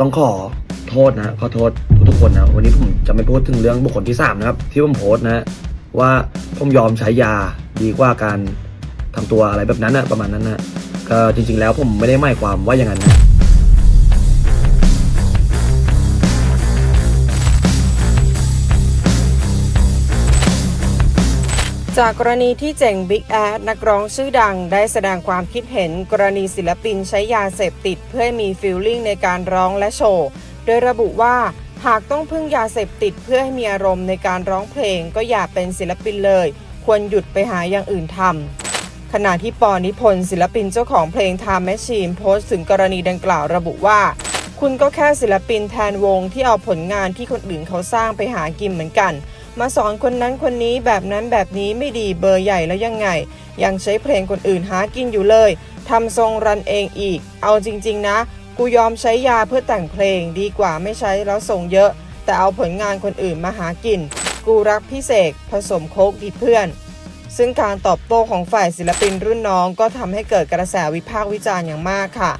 ต้องขอโทษนะขอโทษทุกๆคนนะวันนี้ผมจะไม่พูดถึงเรื่องบุคคลที่สามนะครับ ที่ผมโพสต์นะว่าผมยอมใช้ยาดีกว่าการทำตัวอะไรแบบนั้นนะประมาณนั้นนะก็จริง ๆ แล้วผมไม่ได้หมายความว่าอย่างนั้นนะ จากกรณีที่เจ๋งบิ๊กแอดนักร้องชื่อดังได้แสดงความคิดเห็นกรณีศิลปินใช้ยาเสพติดเพื่อมีฟีลลิ่งในการร้องและโชว์ โดยระบุว่าหากต้องพึ่งยาเสพติดเพื่อให้มีอารมณ์ในการร้องเพลงก็อย่าเป็นศิลปินเลย ควรหยุดไปหาอย่างอื่นทำขณะที่ปอนิพนธ์ศิลปินเจ้าของเพลง Time Machine โพสต์ถึงกรณีดังกล่าวระบุว่า คุณก็แค่ศิลปินแทนวงที่เอาผลงานที่คนอื่นเขาสร้างไปหากินเหมือนกัน มาสอนคนนั้นคนนี้แบบนั้นแบบนี้ไม่ดีเบอร์ใหญ่แล้วยังไง ยังใช้เพลงคนอื่นหากินอยู่เลยทำทรงรันเองอีก เอาจริง ๆ นะ กูยอมใช้ยาเพื่อแต่งเพลงดีกว่าไม่ใช้แล้วส่งเยอะ แต่เอาผลงานคนอื่นมาหากิน กูรักพิเศษผสมโคกดีเพื่อน ซึ่งการตอบโต้ของฝ่ายศิลปินรุ่นน้องก็ทำให้เกิดกระแสวิพากษ์วิจารณ์อย่างมากค่ะ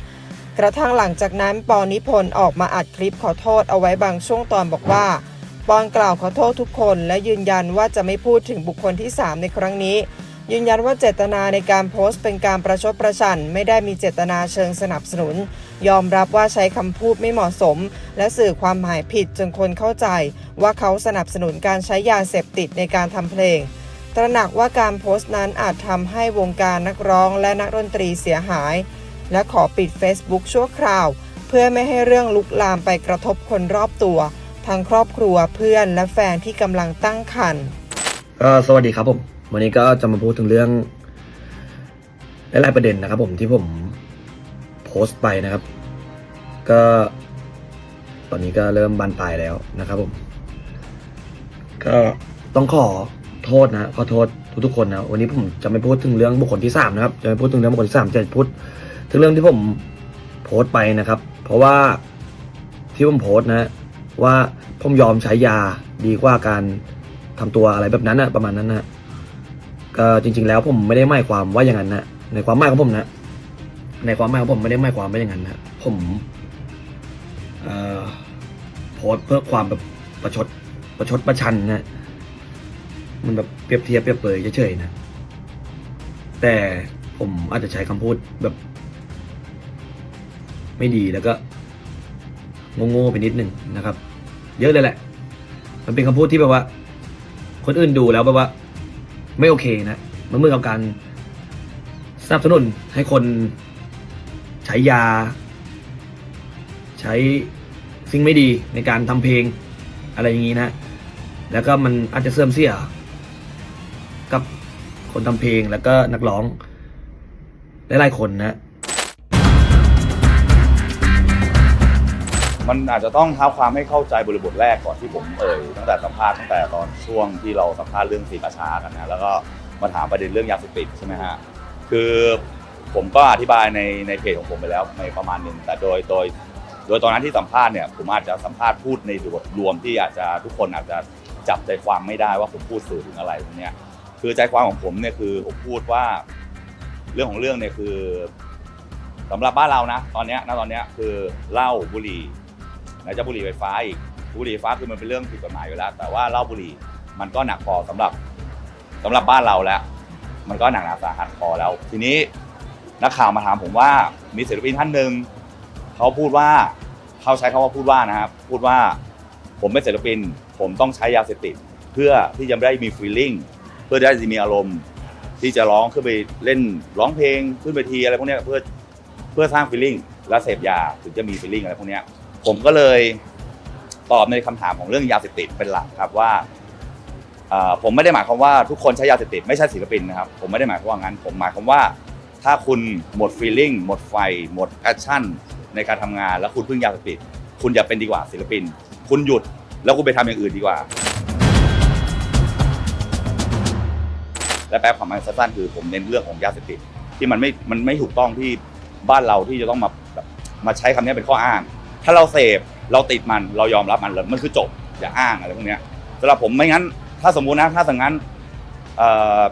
กระทั่งหลังจากนั้นปอนิพนธ์ออกมาอัดคลิปขอโทษเอาไว้บางช่วงตอนบอกว่า ปอนกล่าวขอโทษทุกคนและยืนยันว่าจะไม่พูดถึงบุคคลที่ 3 ในครั้งนี้ ยืนยันว่าเจตนาในการโพสต์เป็นการประชดประชัน ไม่ได้มีเจตนาเชิงสนับสนุน ยอมรับว่าใช้คำพูดไม่เหมาะสม และสื่อความหมายผิดจนคนเข้าใจ ว่าเขาสนับสนุนการใช้ยาเสพติดในการทำเพลง ตระหนักว่าการโพสต์นั้นอาจทำให้วงการนักร้องและนักดนตรีเสียหาย และขอปิด Facebook ชั่วคราว เพื่อไม่ให้เรื่องลุกลามไปกระทบคนรอบตัว ทั้งครอบครัวเพื่อนและแฟนที่กำลังตั้งครรภ์ก็สวัสดีครับผม วันนี้ก็จะมาพูดถึงเรื่องหลายๆประเด็นนะครับ ผมที่ผมโพสต์ไปนะครับ ก็ ตอนนี้ก็เริ่มบานปลายแล้วนะครับผม ก็ต้องขอโทษนะขอโทษทุกๆคนนะวันนี้ผมจะไม่พูดถึงเรื่องบุคคลที่สามนะครับจะไม่พูดถึงเรื่องบุคคลที่สามจะพูดถึงเรื่องที่ผมโพสต์ไปนะครับ เพราะว่าที่ผมโพสต์นะ ว่าผมยอมใช้ยาดีกว่าการทำตัวอะไรแบบนั้นนะประมาณนั้นนะก็จริง ๆ แล้วผมไม่ได้หมายความว่าอย่างนั้นนะในความหมายของผมนะในความหมายของผมไม่ได้หมายความว่าอย่างนั้นนะผมเอ่อโพสเพื่อความแบบประชดประชดประชันนะมันแบบเปรียบเทียบเปรียบเปยเฉยๆนะแต่ผมอาจจะใช้คำพูดแบบ ไม่ดีแล้วก็ โง่ๆไปนิดหนึ่งนะครับ เยอะเลยแหละ มันเป็นคำพูดที่แบบว่า คนอื่นดูแล้วแบบว่า ไม่โอเคนะมันเหมือนกับการสนับสนุนให้คนใช้ยา ใช้สิ่งไม่ดีในการทำเพลงอะไรอย่างนี้นะ แล้วก็มันอาจจะเสื่อมเสียกับคนทำเพลงแล้วก็นักร้องหลายๆคนนะ มันอาจจะต้องเท้าความให้เข้าใจบริบทแรกก่อนที่ผมเอ่ยตั้งแต่สัมภาษณ์ตั้งแต่ตอนช่วงที่เราสัมภาษณ์เรื่องสีกาชากันนะแล้วก็มาถามประเด็นเรื่องยาเสพติดใช่ไหมฮะคือผมก็อธิบายในในเพจของผมไปแล้วในประมาณหนึ่งแต่โดยโดย โดยตอนนั้นที่สัมภาษณ์เนี่ยผมอาจจะสัมภาษณ์พูดในบทรวมที่อาจจะทุกคนอาจจะจับใจความไม่ได้ว่าผมพูดสื่อถึงอะไรตรงเนี้ยคือใจความของผมเนี่ยคือผมพูดว่า เรื่องของเรื่องเนี่ยคือสำหรับบ้านเรานะ ตอนเนี้ยณตอนเนี้ยคือเหล้าบุหรี่ ไหนจะบุหรี่ไฟฟ้าอีกบุหรี่ไฟฟ้าคือมันเป็นเรื่องผิดกฎหมายอยู่แล้ว แต่ว่าเหล้าบุหรี่มันก็หนักพอสำหรับสำหรับบ้านเราแล้ว มันก็หนักหนาสาหัสพอแล้ว ทีนี้นักข่าวมาถามผมว่ามีศิลปินท่านหนึ่งเขาพูดว่าเขาใช้คำว่าพูดว่านะครับพูดว่าผมเป็นศิลปิน ผมต้องใช้ยาเสพติดเพื่อที่จะได้มีฟีลลิ่งเพื่อได้จะมีอารมณ์ ที่จะร้องขึ้นไปเล่นร้องเพลงขึ้นไปทีอะไรพวกนี้เพื่อเพื่อสร้างฟีลลิ่งและเสพยาถึงจะมีฟีลลิ่งอะไรพวกนี้ ผมก็เลยตอบในคำถามของเรื่องยาเสพติดเป็นหลักครับว่าผมไม่ได้หมายความว่าทุกคนใช้ยาเสพติดไม่ใช่ศิลปินนะครับ ผมไม่ได้หมายความว่างั้น ผมหมายความว่า ถ้าคุณหมดฟีลลิ่งหมดไฟ หมดแพชชั่นในการทำงาน แล้วคุณพึ่งยาเสพติด คุณอย่าเป็นดีกว่าศิลปิน คุณหยุดแล้วคุณไปทำอย่างอื่นดีกว่า และแปลความหมายสั้นๆคือผมเน้นเรื่องของยาเสพติดที่มันไม่มันไม่ถูกต้องที่บ้านเราที่จะต้องมาแบบมาใช้คำนี้เป็นข้ออ้าง ถ้าเราเสพเราติดมันเรายอมรับมันแล้วมันคือจบอย่าอ้างอะไรพวกเนี้ยสำหรับผมไม่งั้น ถ้าสมมุตินะถ้าสังงั้นเอ่อ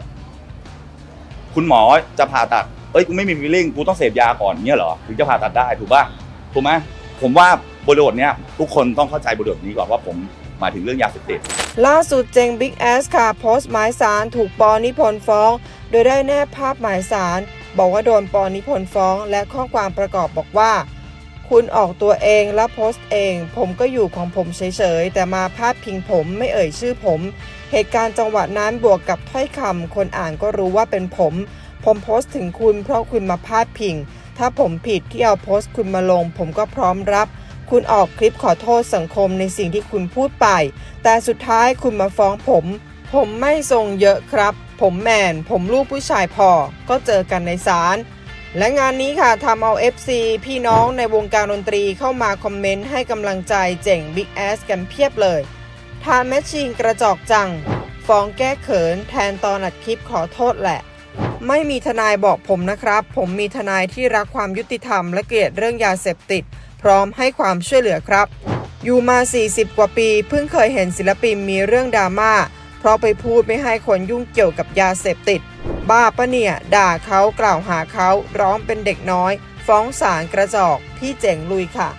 คุณหมอจะผ่าตัดเอ้ยกูไม่มีฟีลลิ่งกูต้องเสพยาก่อนเงี้ยเหรอถึงจะผ่าตัดได้ถูกป่ะถูกไหมผมว่าบริบทเนี้ยทุกคนต้องเข้าใจบริบทนี้ก่อนว่าผมหมายถึงเรื่องยาเสพติดล่าสุดเจงบิ๊กแอสค่ะโพสต์หมายสารถูกปอนิพนธ์ฟ้อง โดยได้แนบภาพหมายสาร บอกว่าโดนปอนิพนธ์ฟ้อง และข้อความประกอบบอกว่า คุณออกตัวเองและโพสต์เอง ผมก็อยู่ของผมเฉยๆ แต่มาพาดพิงผมไม่เอ่ยชื่อผม เหตุการณ์จังหวะนั้นบวกกับถ้อยคำคนอ่านก็รู้ว่าเป็นผม ผมโพสต์ถึงคุณเพราะคุณมาพาดพิง ถ้าผมผิดที่เอาโพสต์คุณมาลง ผมก็พร้อมรับ คุณออกคลิปขอโทษสังคมในสิ่งที่คุณพูดไป แต่สุดท้ายคุณมาฟ้องผม ผมไม่ทรงเยอะครับ ผมแมน ผมลูกผู้ชายพอ ก็เจอกันในศาล และงานนี้ค่ะทำเอา FC พี่น้องในวงการดนตรีเข้ามาคอมเมนต์ให้กำลังใจเจ๋ง Big Ass กันเพียบเลยทานแมชชีนกระจอกจัง ฟ้องแก้เขินแทนตอนอัดคลิปขอโทษแหละ ไม่มีทนายบอกผมนะครับ ผมมีทนายที่รักความยุติธรรมและเกลียดเรื่องยาเสพติด พร้อมให้ความช่วยเหลือครับ อยู่มา 40 กว่าปี เพิ่งเคยเห็นศิลปินมีเรื่องดราม่าเพราะไปพูดไม่ให้คนยุ่งเกี่ยวกับยาเสพติด บ้าปะเนี่ย ด่าเขากล่าวหาเขาร้องเป็นเด็กน้อย ฟ้องศาลกระจอก พี่เจ๋งลุยค่ะ